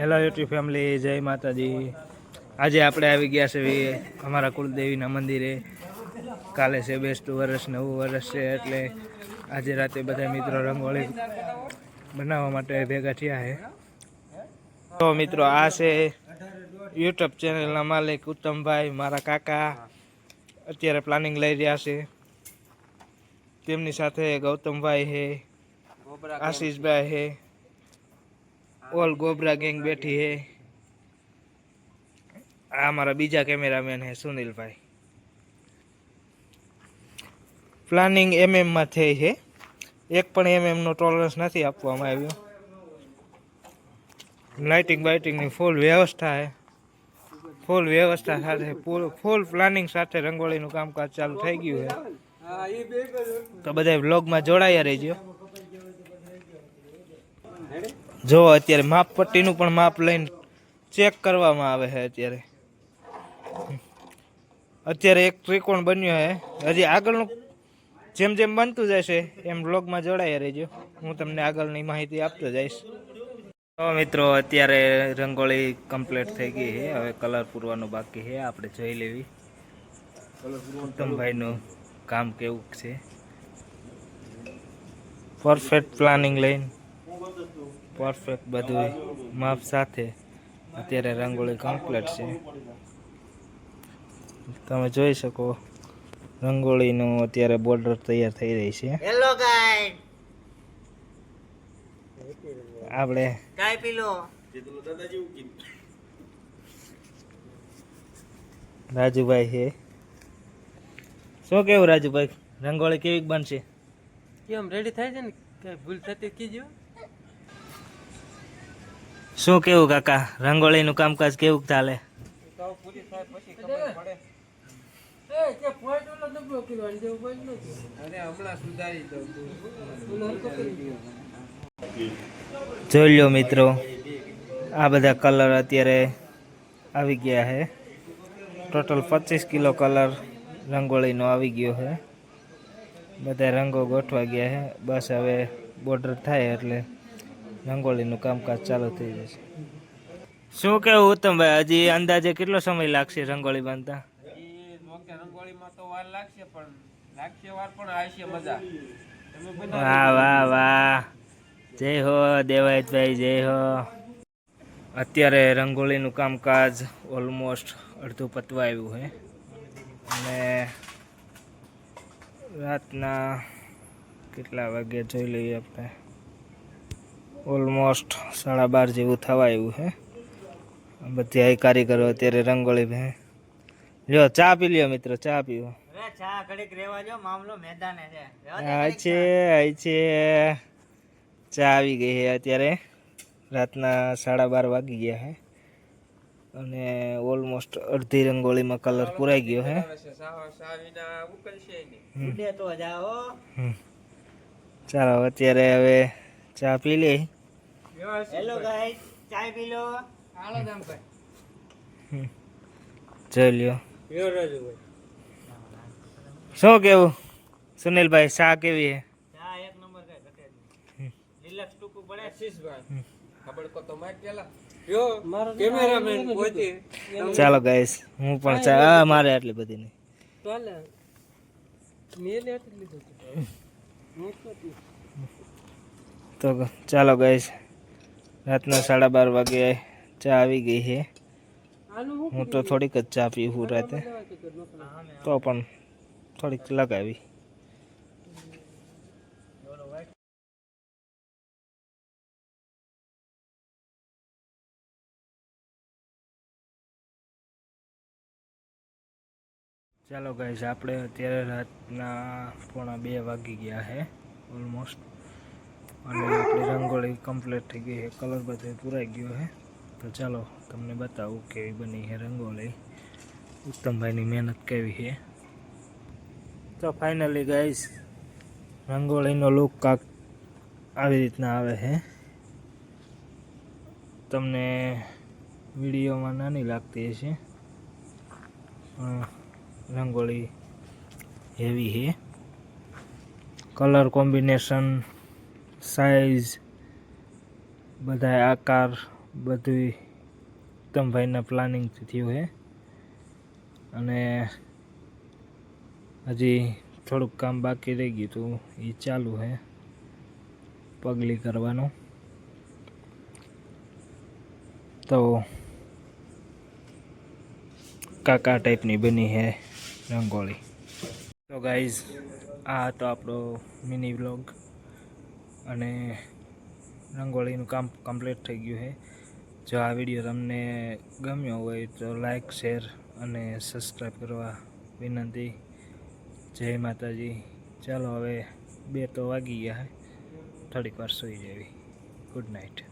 Hello YouTube family જય માતાજી. આજે આપણે આવી ગયા છે અમારા કુળદેવીના મંદિરે. કાલે છે બેસ્ટ વર્ષ નવું વર્ષ છે એટલે આજે રાતે બધા મિત્રો રંગોળી બનાવવા માટે ભેગા થયા છે. તો મિત્રો આ છે યુટ્યુબ ચેનલના માલિક ઉત્તમભાઈ મારા કાકા. અત્યારે પ્લાનિંગ લઈ રહ્યા છે. તેમની સાથે ગૌતમભાઈ છે? આશીષભાઈ છે. ઓલ ગોબરા ગેંગ બેઠી હે. આ અમારા બીજા કેમેરામેન હે સુનિલભાઈ. પ્લાનિંગ એમએમમાં થઈ છે એક પણ એમએમ નો ટોલરન્સ નથી આપવામાં આવ્યો. લાઇટિંગ બાઇટિંગની ફૂલ વ્યવસ્થા છે ફૂલ વ્યવસ્થા સાથે ફૂલ ફૂલ પ્લાનિંગ સાથે રંગોળીનું કામકાજ ચાલુ થઈ ગયું છે તો બધા વ્લોગમાં જોડાયા રહેજો. જો, અત્યારે માપ પટ્ટીનું પણ માપ લઈને ચેક કરવામાં આવે છે અત્યારે. અત્યારે એક ત્રિકોણ બન્યો છે. હજી આગળનું જેમ જેમ બનતું જશે, એમ બ્લોગમાં જોડાયા રહેજો. હું તમને આગળની માહિતી આપતો જઈશ. તો મિત્રો, અત્યારે રંગોળી કમ્પ્લીટ થઈ ગઈ છે. હવે કલર પૂરવાનું બાકી છે. આપણે જોઈ લેવી. ઉત્તમભાઈનું કામ કેવું છે? પરફેક્ટ પ્લાનિંગ લઈને પરફેક્ટ બધું માપ સાથે. અત્યારે રંગોળી કમ્પ્લીટ છે. તમે જોઈ શકો રંગોળીનું અત્યારે બોર્ડર તૈયાર થઈ રહી છે. હેલો ગાઈડ આપણે રાજુભાઈ છે. શું કેવું રાજુભાઈ? રંગોળી કેવી બનશે? કેમ રેડી થાય છે ને? કઈ ભૂલ થતી કીજો. શું કેવું કાકા? રંગોળીનું કામકાજ કેવું ચાલે? જોઈ લો મિત્રો, આ બધા કલર અત્યારે આવી ગયા છે. ટોટલ પચીસ કિલો કલર રંગોળીનો આવી ગયો છે. બધા રંગો ગોઠવા ગયા છે. બસ હવે બોર્ડર થાય એટલે રંગોળીનું કામકાજ ચાલુ થઈ જશે. શું કેવું ઉત્તમભાઈ હજી અંદાજે કેટલો સમય લાગશે રંગોળી બાંધતા? રંગોળીમાં તો વાર લાગશે પણ લાગશે વાર પણ આવશે મજા. વાહ વાહ વાહ. જય હો દેવાયતભાઈ જય હો. અત્યારે રંગોળીનું કામકાજ ઓલમોસ્ટ અડધું પતવા આવ્યું છે અને રાતના કેટલા વાગે જોઈ લઈએ આપણે? ઓલમોસ્ટ સાડા બાર જેવું થવા આવ્યું છે બધી કારીગરો અત્યારે રંગોળી ભે. લ્યો ચા પી લ્યો મિત્રો ચા પીવો ચા ઘડીક રેવા મામલો મેદાને છે. છે આ છે. ચા આવી ગઈ છે અત્યારે. રાતના સાડા બાર વાગી ગયા હે. અને ઓલમોસ્ટ અડધી રંગોળીમાં કલર પૂરાઈ ગયો હે. તો ચાલો અત્યારે હવે ચા પી લે. હેલો ગાઈસ ચા પી લો. હાલો દમ કઈ જોઈ લ્યો. યો રાજુભાઈ શું કેવું? સુનિલભાઈ ચા કેવી છે? ચા એક નંબર કઈ ઘટે નહીં રિલેક્સ ટૂંકું પડે. શીશભાઈ ખબર કો તો માર કેલા? યો કેમેરામેન પોતી. ચાલો ગાઈસ હું પણ ચા આ મારે આટલી બધી નહીં ચાલે એટલી લીધું તો ચાલો ગાઈસ રાતના સાડા બાર વાગે ચા આવી ગઈ છે. હું તો થોડીક જ ચા પીવું રાતે. તો પણ થોડીક લગાવી ચાલો ગાઈસ આપણે અત્યારે રાતના પોણા બે વાગી ગયા છે ઓલમોસ્ટ અને આપણી રંગોળી કમ્પ્લીટ થઈ ગઈ છે. કલર બધો પૂરાઈ ગયો છે. તો ચાલો તમને બતાવું કેવી બની છે રંગોળી. ઉત્તમભાઈની મહેનત કેવી છે. તો ફાઇનલી ગાઈસ રંગોળીનો લુક કાંક આવી રીતના આવે છે. તમને વિડીયોમાં નાની લાગતી હશે રંગોળી હેવી છે. કલર કોમ્બિનેશન સાઈઝ બધા આકાર બધું ઉત્તમભાઈના પ્લાનિંગથી થયું છે અને હજી થોડુંક કામ બાકી રહી ગયું હતું એ ચાલુ છે પગલી કરવાનું. તો કાકા ટાઈપની બની છે રંગોળી. તો ગાઈઝ, આ હતો આપણો મિની વ્લોગ. અને રંગોળીનું કામ કમ્પ્લીટ થઈ ગયું છે. જો આ વીડિયો તમને ગમ્યો હોય તો લાઈક શેર અને સબસ્ક્રાઈબ કરવા વિનંતી. જય માતાજી. ચાલો હવે બે તો વાગી ગયા થોડીક વાર સૂઈ જવી. Good night